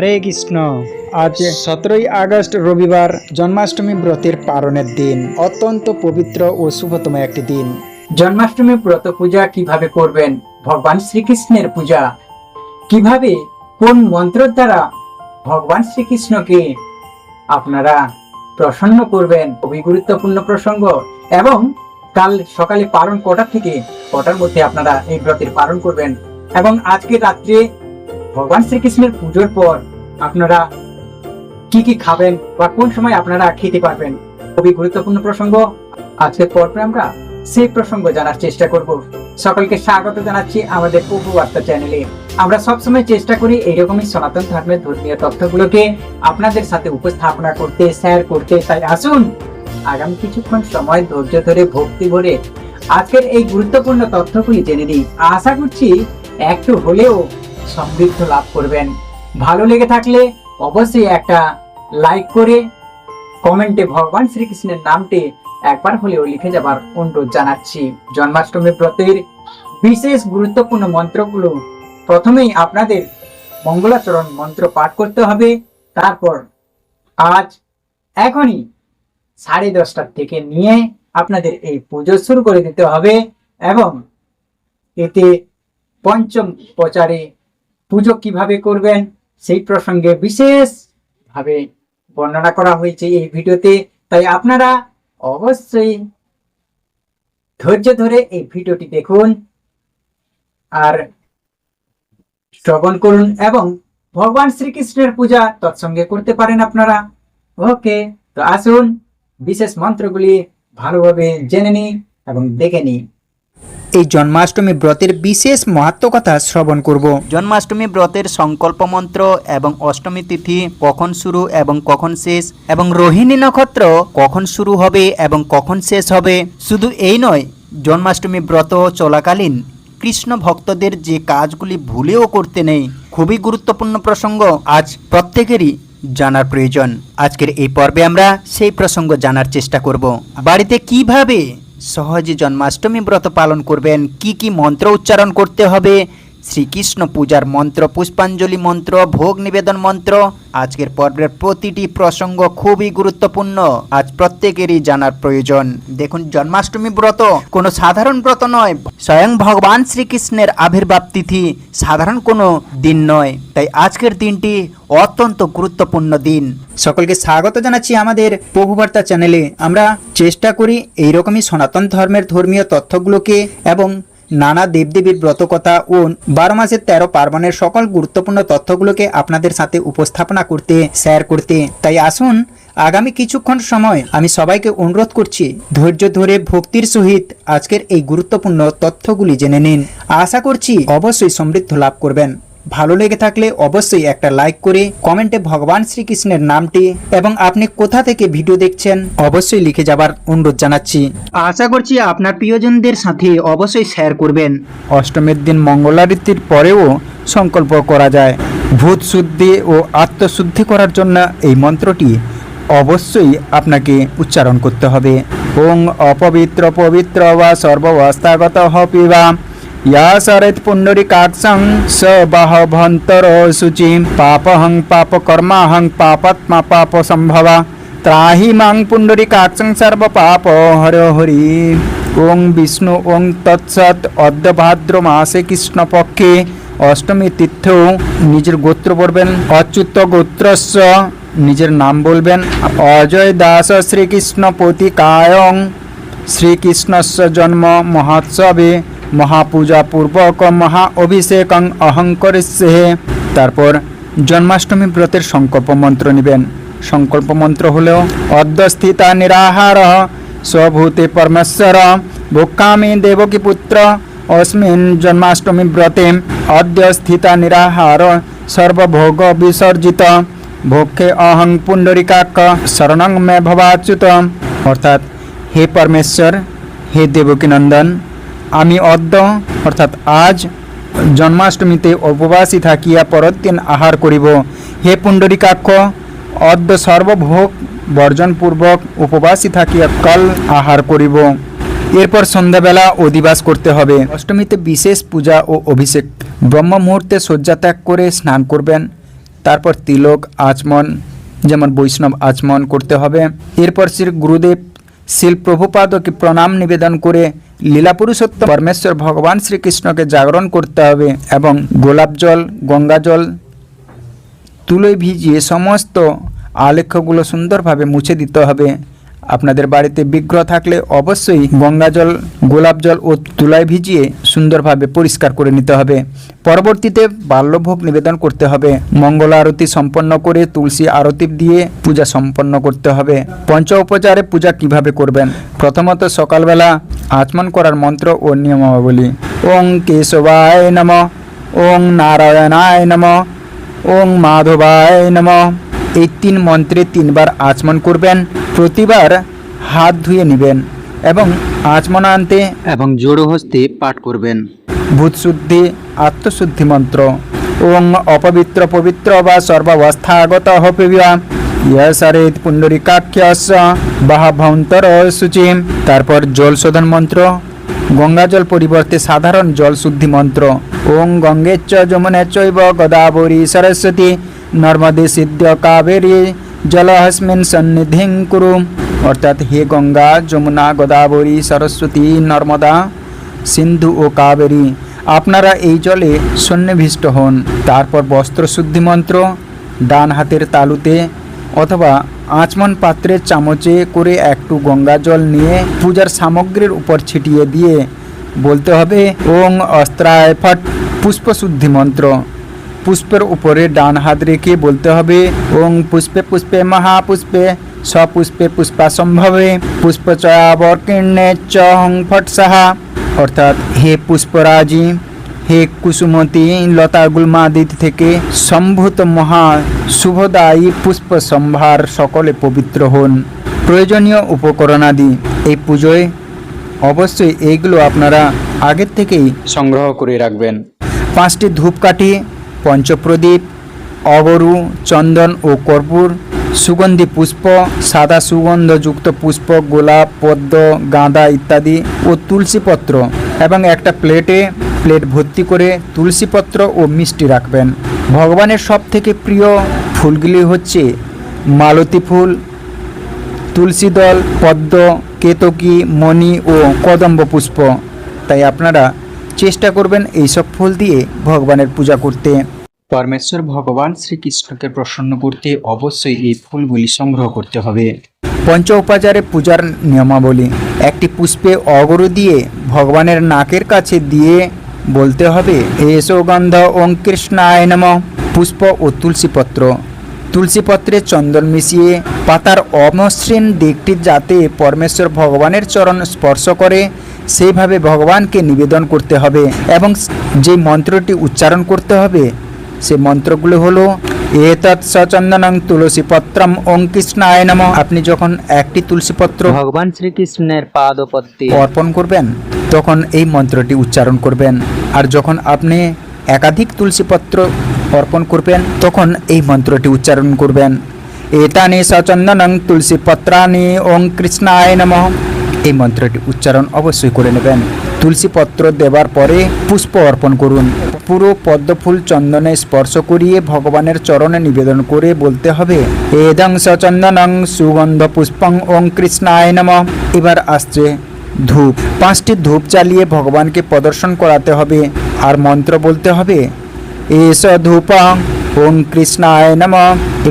হরে কৃষ্ণ। আজ সতেরোই আগস্ট, রবিবার, জন্মাষ্টমী ব্রতের পালনের দিন। অত্যন্ত পবিত্র ও শুভতম একটি দিন। জন্মাষ্টমী ব্রত পূজা কীভাবে করবেন? ভগবান শ্রীকৃষ্ণের পূজা। কীভাবে? কোন মন্ত্রের দ্বারা? ভগবান শ্রীকৃষ্ণকে আপনারা প্রসন্ন করবেন। খুবই গুরুত্বপূর্ণ প্রসঙ্গ। এবং কাল সকালে পালন কটার থেকে? কটার মধ্যে আপনারা এই ব্রতের পালন করবেন? এবং আজকে রাত্রে ভগবান শ্রীকৃষ্ণের পুজোর পর আপনারা কি কি খাবেন বা কোন সময় আপনারা খেতে পারবেন? খুবই গুরুত্বপূর্ণ প্রসঙ্গ। আজকের পর্বে আমরা সেই প্রসঙ্গ জানার চেষ্টা করব। সকলকে স্বাগত জানাচ্ছি আমাদের প্রভু বার্তা চ্যানেলে। আমরা সবসময় চেষ্টা করি এইরকমই সনাতন ধর্মের ধর্মীয় তথ্যগুলোকে আপনাদের সাথে উপস্থাপনা করতে শেয়ার করতে। তাই আসুন আগামী কিছুক্ষণ সময় ধৈর্য ধরে ভক্তি ভরে আজকের এই গুরুত্বপূর্ণ তথ্যগুলি জেনে নিই। আশা করছি একটু হলেও সমৃদ্ধ লাভ করবেন। ভালো লেগে থাকলে অবশ্যই একটা লাইক করে কমেন্টে ভগবান শ্রীকৃষ্ণের নামটি একবার হলেও লিখে যাবার অনুরোধ জানাচ্ছি। জন্মাষ্টমী ব্রতের বিশেষ গুরুত্বপূর্ণ মন্ত্রগুলো প্রথমেই আপনাদের মঙ্গলাচরণ মন্ত্র পাঠ করতে হবে। তারপর আজ এখনই সাড়ে দশটার থেকে নিয়ে আপনাদের এই পুজো শুরু করে দিতে হবে এবং এতে পঞ্চম প্রচারে পুজো কীভাবে করবেন সেই প্রসঙ্গে বিশেষ ভাবে বর্ণনা করা হয়েছে এই ভিডিওতে। তাই আপনারা অবশ্যই ধৈর্য ধরে এই ভিডিওটি দেখুন আর শ্রবণ করুন এবং ভগবান শ্রীকৃষ্ণের পূজা তৎসঙ্গে করতে পারেন আপনারা। ওকে, তো আসুন, বিশেষ মন্ত্রগুলি ভালোভাবে জেনে নিই এবং দেখে নিই। এই জন্মাষ্টমী ব্রতের বিশেষ মহাত্ম কথা শ্রবণ করব। জন্মাষ্টমী ব্রতের সংকল্প মন্ত্র এবং অষ্টমী তিথি কখন শুরু এবং কখন শেষ এবং রোহিণী নক্ষত্র কখন শুরু হবে এবং কখন শেষ হবে? শুধু এই নয়, জন্মাষ্টমী ব্রত চলাকালীন কৃষ্ণ ভক্তদের যে কাজগুলি ভুলেও করতে নেই, খুবই গুরুত্বপূর্ণ প্রসঙ্গ আজ প্রত্যেকেরই জানার প্রয়োজন। আজকের এই পর্বে আমরা সেই প্রসঙ্গ জানার চেষ্টা করব। বাড়িতে কীভাবে সহজে জন্মাষ্টমী ব্রত পালন করবেন। কি কি মন্ত্র উচ্চারণ করতে হবে? শ্রীকৃষ্ণ পূজার মন্ত্র, পুষ্পাঞ্জলি মন্ত্র, ভোগ নিবেদন মন্ত্র, আজকের পর্বের প্রতিটি প্রসঙ্গ খুবই গুরুত্বপূর্ণ। আজ প্রত্যেকেরই জানার প্রয়োজন। দেখুন, জন্মাষ্টমী ব্রত কোনো সাধারণ ব্রত নয়, স্বয়ং ভগবান শ্রীকৃষ্ণের আবির্ভাব তিথি সাধারণ কোনো দিন নয়। তাই আজকের দিনটি অত্যন্ত গুরুত্বপূর্ণ দিন। সকলকে স্বাগত জানাচ্ছি আমাদের প্রভুবার্তা চ্যানেলে। আমরা চেষ্টা করি এইরকমই সনাতন ধর্মের ধর্মীয় তথ্যগুলোকে এবং নানা দেবদেবীর ব্রতকথা ও বারো মাসের তেরো পার্বণের সকল গুরুত্বপূর্ণ তথ্যগুলোকে আপনাদের সাথে উপস্থাপনা করতে শেয়ার করতে। তাই আসুন, আগামী কিছুক্ষণ সময় আমি সবাইকে অনুরোধ করছি, ধৈর্য ধরে ভক্তির সহিত আজকের এই গুরুত্বপূর্ণ তথ্যগুলি জেনে নিন। আশা করছি অবশ্যই সমৃদ্ধ লাভ করবেন। ভালো লেগে থাকলে অবশ্যই একটা লাইক করে কমেন্টে ভগবান শ্রীকৃষ্ণের নামটি এবং আপনি কোথা থেকে ভিডিও দেখছেন অবশ্যই লিখে যাবার অনুরোধ জানাচ্ছি। আশা করছি আপনার প্রিয়জনদের সাথে অবশ্যই শেয়ার করবেন। অষ্টমীর দিন মঙ্গলারীতির পরেও সংকল্প করা যায়। ভূত শুদ্ধি ও আত্মশুদ্ধি করার জন্য এই মন্ত্রটি অবশ্যই আপনাকে উচ্চারণ করতে হবে। ওং অপবিত্র পবিত্র বা সর্ববস্থাগত পিবা या सरेत् पुण्डरीकाक्षं स बहभन्तर शुचिं पापहं पापकर्माहं पापात्मा पापसम्भव त्राहि मां पुण्डरीकाक्षं सर्वपाप हर हरि ওং বিষ্ণু ওং তৎসৎ অদ্য ভাদ্র মাসে কৃষ্ণপক্ষে অষ্টমী তীর্থ নিজের গোত্র বলবেন অচ্যুত গোত্রস্য নিজের নাম বলবেন অজয় দাস শ্রীকৃষ্ণ প্রতিকায়ং শ্রীকৃষ্ণস্য জন্ম মহোৎসবে মহাপূজা পূর্বক মহা অভিষেকং অহং করিষ্যে। তারপর জন্মাষ্টমী ব্রতের সংকল্প মন্ত্র নেবেন। সংকল্প মন্ত্র হল অর্ধস্থিতা নিরাহার, স্বভূতে পরমেশ্বর, ভোক্কামি দেবকী পুত্র, অস্মিন জন্মাষ্টমী ব্রতে অদ্য স্থিতা নিরাহার, সর্বভোগ বিসর্জিত ভোক্ষে অহং পুণ্ডরিকাক শরণং মে ভবাচ্যুত। অর্থাৎ, হে পরমেশ্বর, হে দেবকীনন্দন আমি অদ্য অর্থাৎ আজ জন্মাষ্টমীতে উপবাসী থাকিয়া পরের দিন আহার করিব। হে পুণ্ডরিকাক্ষ, অদ্য সর্বভোগ বর্জনপূর্বক উপবাসী থাকিয়া কাল আহার করিব। এরপর সন্ধ্যাবেলা অধিবাস করতে হবে। অষ্টমীতে বিশেষ পূজা ও অভিষেক। ব্রহ্ম মুহূর্তে শয্যা ত্যাগ করে স্নান করবেন। তারপর তিলক, আচমন, যেমন বৈষ্ণব আচমন করতে হবে। এরপর শ্রী গুরুদেব শিল প্রভুপাদকে প্রণাম নিবেদন করে লীলা পুরুষোত্তম পরমেশ্বর ভগবান শ্রীকৃষ্ণকে জাগরণ করতে হবে এবং গোলাপ জল, গঙ্গা জল তুলে ভিজিয়ে সমস্ত আলেখ্যগুলো সুন্দরভাবে মুছে দিতে হবে। আপনাদের বাড়িতে বিগ্রহ থাকলে অবশ্যই গঙ্গা জল, গোলাপ জল ও তুলায় ভিজিয়ে সুন্দরভাবে পরিষ্কার করে নিতে হবে। পরবর্তীতে বাল্যভোগ নিবেদন করতে হবে। মঙ্গল আরতি সম্পন্ন করে তুলসী আরতি দিয়ে পূজা সম্পন্ন করতে হবে। পঞ্চ উপচারে পূজা কীভাবে করবেন? প্রথমত সকালবেলা আচমন করার মন্ত্র ও নিয়মাবলী। ওং কেশবায় নম, ওং নারায়ণায় নম, ওং মাধবায় নম। এই তিন মন্ত্রে তিনবার আচমন করবেন। প্রতিবার হাত ধুয়ে নেবেন এবং আচমনান্তে এবং জোড়ো হস্তে পাঠ করবেন। ভূতশুদ্ধি আত্মশুদ্ধি মন্ত্র। ওং অপবিত্র পবিত্র বা সর্বাবস্থাগত হপিবা ইয়সারেত পুণ্ডরিকাখ্যস বাহাভন্তর শুচিম তারপর জল শোধন মন্ত্র। গঙ্গা জল পরিবর্তে সাধারণ জল শুদ্ধি মন্ত্র। ওং গঙ্গেচ্চ যমুনে চৈব গদাবরী সরস্বতী। নর্মদে সিদ্ধ কাবেরী। জলহস্মিন সন্নিধিং কুরু। অর্থাৎ হে গঙ্গা, যমুনা, গোদাবরী, সরস্বতী, নর্মদা, সিন্ধু ও কাবেরী, আপনারা এই জলে সন্নিবিষ্ট হন। তারপর বস্ত্র মন্ত্র ডান হাতের তালুতে অথবা আচমন পাত্রের চামচে করে একটু গঙ্গা জল নিয়ে পূজার সামগ্রীর উপর ছিটিয়ে দিয়ে বলতে হবে, ওং অস্ত্রায় ফট, পুষ্পশুদ্ধি মন্ত্র। পুষ্পের উপরে ডান হাত রেখে বলতে হবে, ওং পুষ্পে পুষ্পে মহাপুষ্পে সপুষ্পে পুষ্পাসম্ভবে পুষ্পচয়াবর্কীর্ণে চ ফট সাহা। অর্থাৎ, হে পুষ্পরাজি, হে কুসুমতী লতা গুলমাদিত থেকে সম্ভূত মহা শুভদায়ী পুষ্প সম্ভার সকলে পবিত্র হন। প্রয়োজনীয় উপকরণাদি এই পুজোয় অবশ্যই এইগুলো আপনারা আগের থেকেই সংগ্রহ করে রাখবেন। পাঁচটি ধূপকাঠি পঞ্চপ্রদীপ, অগরু, চন্দন ও কর্পূর, সুগন্ধি পুষ্প, সাদা সুগন্ধযুক্ত পুষ্প, গোলাপ, পদ্ম, গাঁদা ইত্যাদি ও তুলসীপত্র এবং একটা প্লেটে প্লেট ভর্তি করে তুলসীপত্র ও মিষ্টি রাখবেন। ভগবানের সব থেকে প্রিয় ফুলগুলি হচ্ছে মালতী ফুল তুলসী দল পদ্ম, কেতকী, মণি ও কদম্ব পুষ্প। তাই আপনারা চেষ্টা করবেন এইসব ফুল দিয়ে ভগবানের পূজা করতে। পরমেশ্বর ভগবান শ্রীকৃষ্ণকে প্রসন্ন করতে অবশ্যই এই ফুলগুলি সংগ্রহ করতে হবে। পঞ্চ উপাচারে পূজার নিয়মাবলী একটি পুষ্পে অগরু দিয়ে ভগবানের নাকের কাছে দিয়ে বলতে হবে এসো গন্ধ ওং কৃষ্ণায় নম। পুষ্প ও তুলসীপত্র। তুলসীপত্রে চন্দন মিশিয়ে পাতার অমসৃণ দিকটি যাতে পরমেশ্বর ভগবানের চরণ স্পর্শ করে সেইভাবে ভগবানকে নিবেদন করতে হবে এবং যে মন্ত্রটি উচ্চারণ করতে হবে সে মন্ত্রগুলো হলো এতৎ সচন্দনং তুলসী পত্রম ওং কৃষ্ণায় নম। আপনি যখন একটি তুলসীপত্র ভগবান শ্রীকৃষ্ণের পাদপত্যে অর্পণ করবেন তখন এই মন্ত্রটি উচ্চারণ করবেন। আর যখন আপনি একাধিক তুলসীপত্র অর্পণ করবেন তখন এই মন্ত্রটি উচ্চারণ করবেন। এতানি সচন্দনং তুলসী পত্রানি ওং কৃষ্ণায় নম। এই মন্ত্রটি উচ্চারণ অবশ্যই করে নেবেন। তুলসী পত্র দেওয়ার পরে পুষ্প অর্পণ করুন। পুরো পদ্মফুল চন্দনে স্পর্শ করিয়ে ভগবানের চরণে নিবেদন করে বলতে হবে, এদং সচন্দনং সুগন্ধ পুষ্পং ওং কৃষ্ণায় নম। এবার আসছে ধূপ। পাঁচটি ধূপ চালিয়ে ভগবানকে প্রদর্শন করাতে হবে। আর মন্ত্র বলতে হবে এস ধূপং ওং কৃষ্ণায় নম।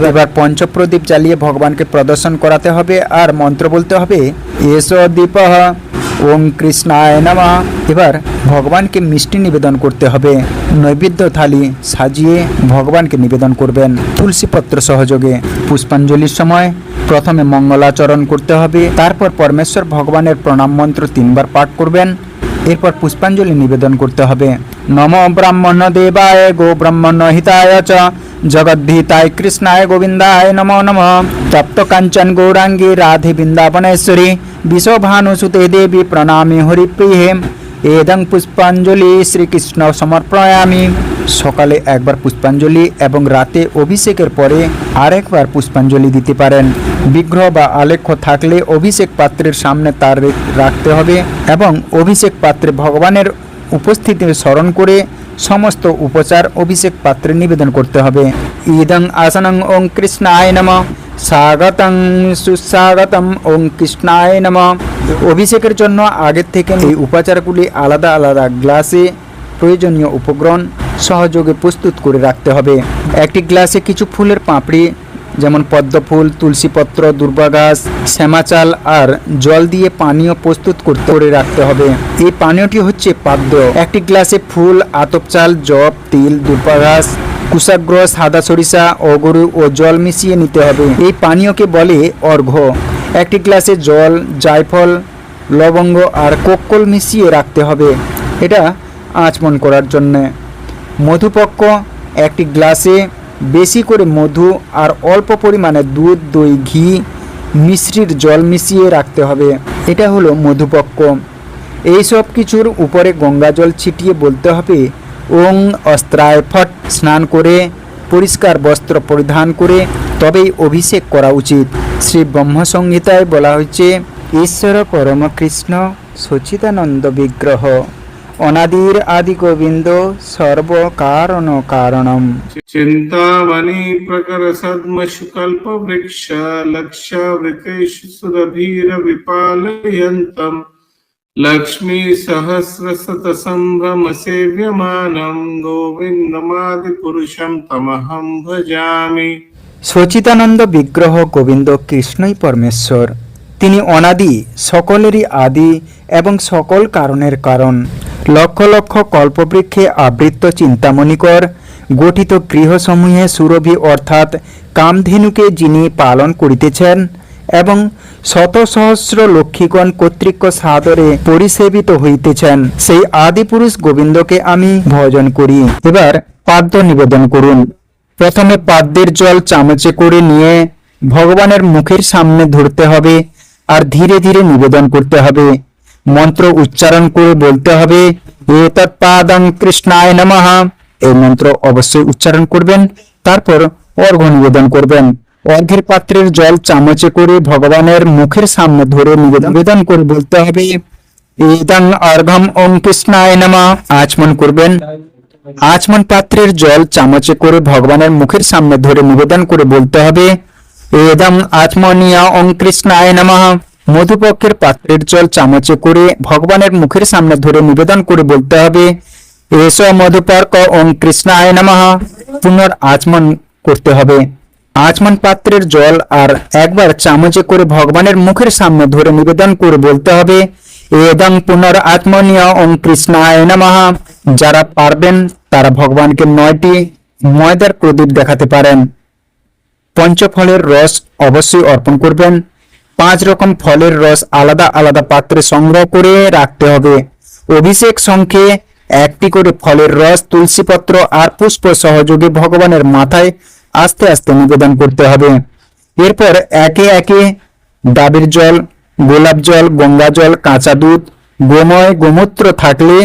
এবার পঞ্চপ্রদীপ জ্বালিয়ে ভগবানকে প্রদর্শন করাতে হবে আর মন্ত্র বলতে হবে, এস দীপ ওং কৃষ্ণায় নম। এবার ভগবানকে মিষ্টি নিবেদন করতে হবে। নৈবেদ্য থালি সাজিয়ে ভগবানকে নিবেদন করবেন তুলসীপত্র সহযোগে। পুষ্পাঞ্জলির সময় প্রথমে মঙ্গলাচরণ করতে হবে, তারপর পরমেশ্বর ভগবানের প্রণাম মন্ত্র তিনবার পাঠ করবেন। এরপর পুষ্পাঞ্জলি নিবেদন করতে হবে। নম ব্রাহ্মণ দেবায়, গো ব্রাহ্মণ হিতায় চ। জগদ্ধিতায়, কৃষ্ণায়, গোবিন্দায় নমো নম। তপ্ত কাঞ্চন গৌরাঙ্গী রাধে বৃন্দাবনেশ্বরী। বিশ্বভানুসুতে দেবী প্রণামী হরিপ্রিয়ে। এদং পুষ্পাঞ্জলি শ্রীকৃষ্ণ সমর্পয়ামি সকালে একবার পুষ্পাঞ্জলি এবং রাতে অভিষেকের পরে আরেকবার পুষ্পাঞ্জলি দিতে পারেন। বিগ্রহ বা আলেখ্য থাকলে অভিষেক পাত্রের সামনে তার রাখতে হবে এবং অভিষেক পাত্রে ভগবানের উপস্থিতি স্মরণ করে সমস্ত উপচার অভিষেক পাত্রে নিবেদন করতে হবে। ইদং আসনং ওং কৃষ্ণায় নম। স্বাগতং সুস্বাগতম ওং কৃষ্ণায় নম। অভিষেকের জন্য আগের থেকে এই উপাচারগুলি আলাদা আলাদা গ্লাসে প্রয়োজনীয় উপকরণ সহযোগে প্রস্তুত করে রাখতে হবে। একটি গ্লাসে কিছু ফুলের পাপড়ি, যেমন পদ্ম ফুল তুলসীপত্র দুর্বা গাছ, শ্যামা চাল আর জল দিয়ে পানীয় প্রস্তুত করতে করে রাখতে হবে। এই পানীয়টি হচ্ছে পাদ্য। একটি গ্লাসে ফুল, আতপ চাল, জব, তিল, দুর্বা ঘাস কুশাগ্র, সাদা সরিষা, অগরু ও জল মিশিয়ে নিতে হবে। এই পানীয়কে বলে অর্ঘ্য। একটি গ্লাসে জল, জায়ফল, লবঙ্গ আর কোক্কল মিশিয়ে রাখতে হবে। এটা আচমন করার জন্যে। মধুপক্ষ একটি গ্লাসে বেশি করে মধু আর অল্প পরিমাণে দুধ, দই, ঘি মিশ্রির জল মিশিয়ে রাখতে হবে। এটা হলো মধুপক্ষ এই সব কিছুর উপরে গঙ্গা জল ছিটিয়ে বলতে হবে ওং অস্ত্রায় ফট স্নান করে, পরিষ্কার বস্ত্র পরিধান করে, তবেই অভিষেক করা উচিত। শ্রী ব্রহ্মসংহিতায় বলা হয়েছে, ঈশ্বর পরমকৃষ্ণ সচিদানন্দ বিগ্রহ, অনাদির আদি গোবিন্দ, সর্বকারণ কারণম। চিন্তামণি প্রকর সদ্ম সুকল্প বৃক্ষ লক্ষ বৃকেশ সুরভীর বিপালয়ন্তম। शत सम्भ्रम सेव्यमानम् गोविन्दमादिपुरुषं तमहं भजामि সচিতানন্দ বিগ্রহ গোবিন্দ কৃষ্ণই পরমেশ্বর তিনি অনাদি সকলেরই আদি এবং সকল কারণের কারণ লক্ষ লক্ষ কল্পবৃক্ষে আবৃত্ত চিন্তামণিকর গঠিত গৃহসমূহে সুরভি অর্থাৎ কামধেনুকে যিনি পালন করিতেছেন এবং শত সহস্র লক্ষ্মীগণ কর্তৃক সাদরে পরিসেবিত হইতেছেন। সেই আদিপুরুষ গোবিন্দকে আমি ভজন করি। এবার পাদ্য নিবেদন করুন। প্রথমে পাদ্যের জল চামচে করে নিয়ে ভগবানের মুখের সামনে ধরতে হবে আর ধীরে ধীরে নিবেদন করতে হবে। মন্ত্র উচ্চারণ করে বলতে হবে পাদং কৃষ্ণায় নমঃ। এই মন্ত্র অবশ্যই উচ্চারণ করবেন, তারপর অর্ঘ্য নিবেদন করবেন। অর্ঘ্যের পাত্রের জল চামচে করে ভগবানের মুখের সামনে ধরে নিবেদন করে বলতে হবে, ইদং অর্ঘম ওম কৃষ্ণায় নমঃ। আচমন করবেন। আচমন পাত্রের জল চামচে করে ভগবানের মুখের সামনে ধরে নিবেদন করে বলতে হবে এদম আচমনিয়া ওং কৃষ্ণায় নমঃ। মধুপক্ষের পাত্রের জল চামচে করে ভগবানের মুখের সামনে ধরে নিবেদন করে বলতে হবে, এস মধুপর্ক ওং কৃষ্ণায় নমঃ। পুনর আচমন করতে হবে। আচমন পাত্রের জল আর একবার চামচে করে ভগবানের মুখের সামনে ধরে নিবেদন করে বলতে হবে, এদং পুনর আত্মনীয় ওং কৃষ্ণায় নমঃ। যারা পারবেন তারা ভগবানকে নয়টি ময়দার প্রদীপ দেখাতে পারেন। পঞ্চফলের রস অবশ্যই অর্পণ করবেন। পাঁচ রকম ফলের রস আলাদা আলাদা পাত্রে সংগ্রহ করে রাখতে হবে। অভিষেক সংখ্যে একটি করে ফলের রস, তুলসীপত্র আর পুষ্প সহযোগে ভগবানের মাথায় আস্তে আস্তে নিবেদন করতে হবে। এরপর একে একে ডাবের জল, গোলাপ জল, গঙ্গা জল, কাঁচা দুধ, গোময় গোমূত্র থাকলে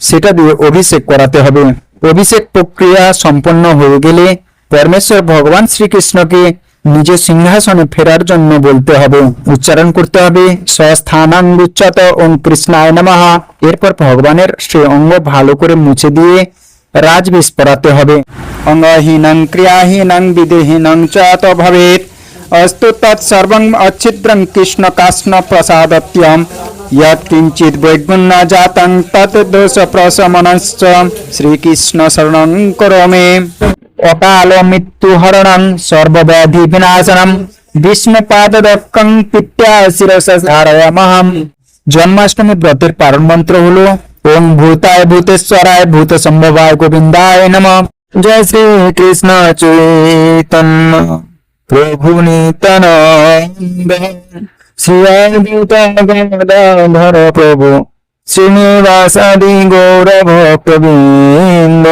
সেটা দিয়ে অভিষেক করাতে হবে। অভিষেক প্রক্রিয়া সম্পন্ন হয়ে গেলে পরমেশ্বর ভগবান শ্রীকৃষ্ণকে নিজ সিংহাসনে ফেরার জন্য বলতে হবে। উচ্চারণ করতে হবে স্বস্থানাঙ্গুচ্চত ওম কৃষ্ণায় নমঃ। এরপর ভগবানের সে অঙ্গ ভালো করে মুছে দিয়ে রাজবিষ পড়াতে হবে। অঙ্গহীনং ক্রিয়াহীনং বিধিহীনং চ ভবেত অস্তু তৎসর্বং অচ্ছিদ্রং কৃষ্ণ কাষ্ণ প্রসাদত্যম। ইয়ৎকিঞ্চিত বৈগুণ্য জাতং তৎ দোষ প্রশমনশ্চ। শ্রীকৃষ্ণ শরণং করমে অকাল মৃত্যু হরণং সর্বব্যাধি বিনাশনম। বিষ্ণুপাদদক্কং পিত্যা শিরসা ধারয়ামহম। জন্মাষ্টমী ব্রতের পারণ মন্ত্র হলো ওম ভূতায় ভূতেশ্বরায় ভূত সম্ভবায় গোবিন্দায় নম জয় শ্রী কৃষ্ণ চৈতন্য প্রভু নিত্যানন্দ শ্রী অদ্ভুত গদাধর প্রভু শ্রীনিবাসাদি গৌরভ প্রবীন্দ